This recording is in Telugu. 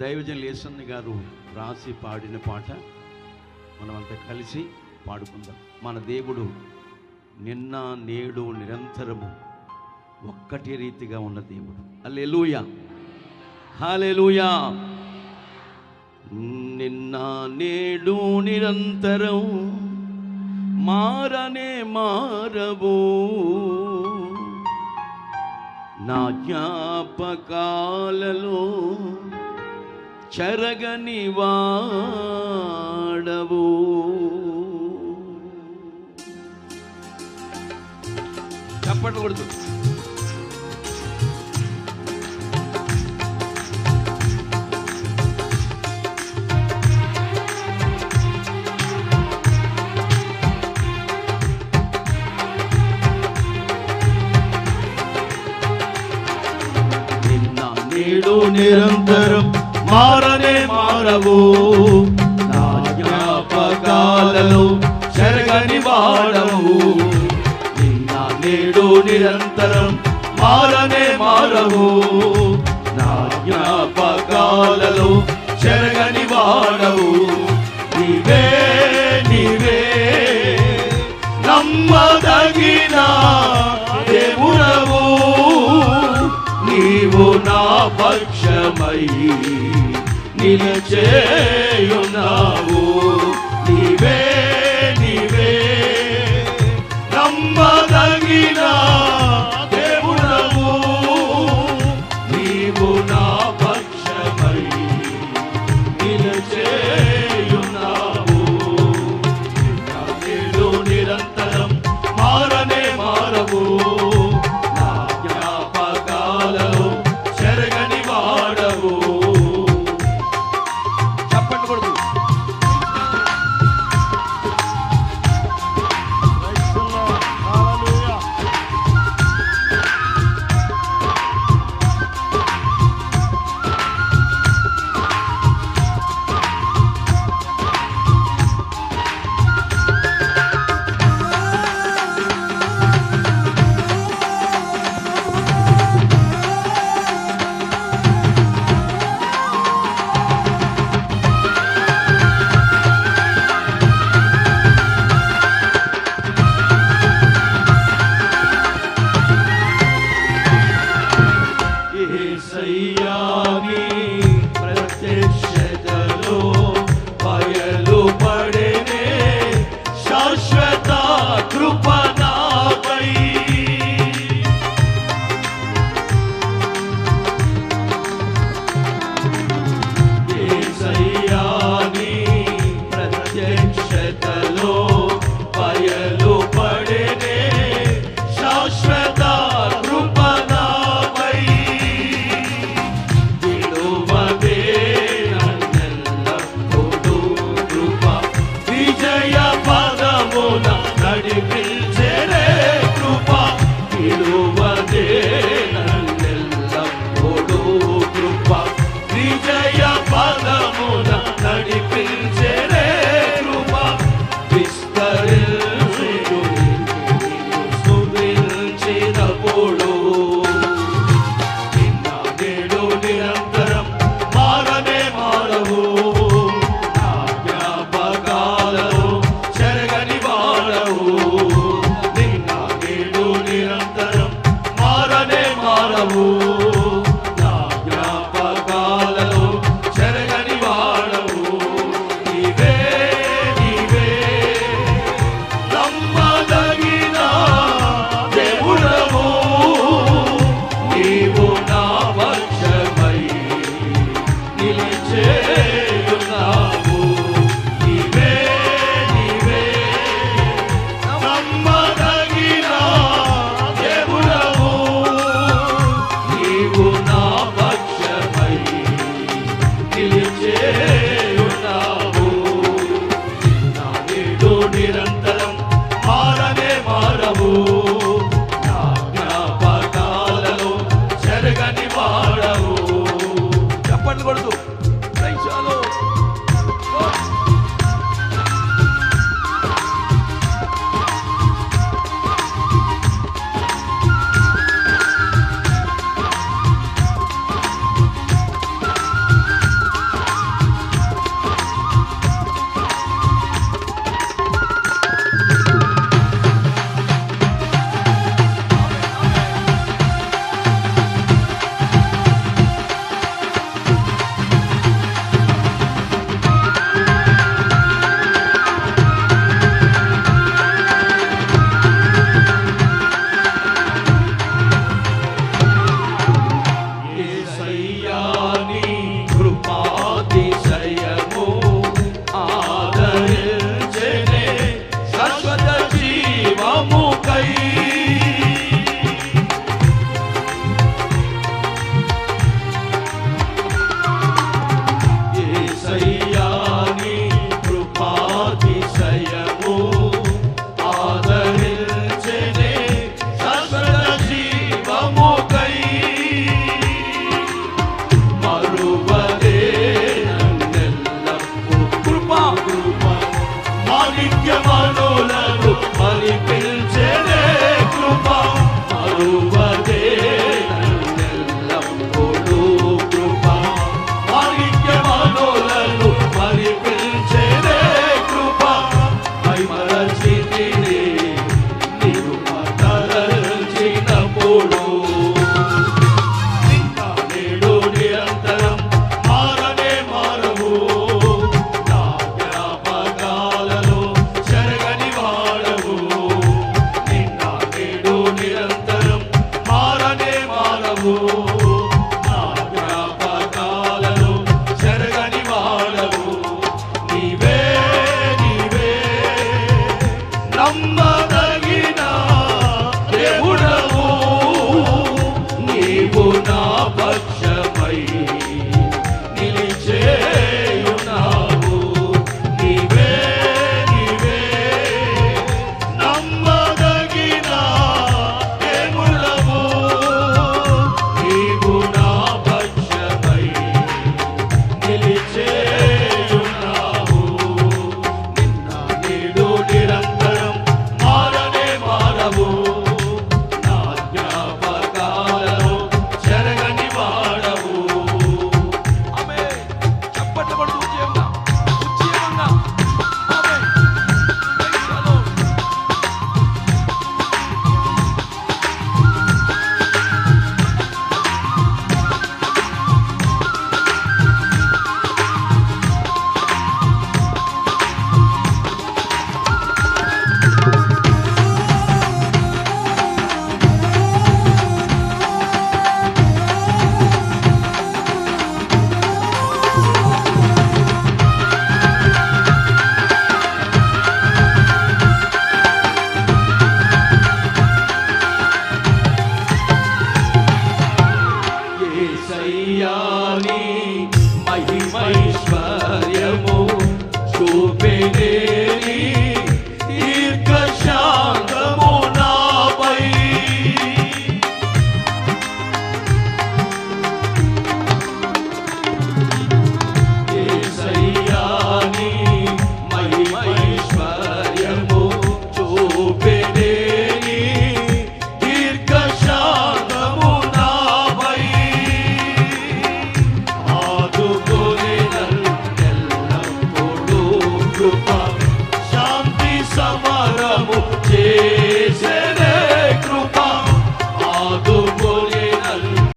దైవజన్ లేసన్న గారు రాసి పాడిన పాట మనమంతా కలిసి పాడుకుందాం. మన దేవుడు నిన్న నేడు నిరంతరము ఒక్కటి రీతిగా ఉన్న దేవుడు. అల్లెలుయా హాలెలుయా నిన్న నేడు నిరంతరం మారనే మారవు. నా జ్ఞాపకాలలో చెరగని వాడవు చప్పట్లు కొడుతూ నిన్న నేడు నిరంతరం మారనే మారవు. నా జ్ఞాపకాలలో చెరగని వాడవు నిన్న నేడు నిరంతరం మారనే మారవు. నా జ్ఞాపకాలలో చెరగని వాడవు నీవే నీవే నమ్మదగినా છે.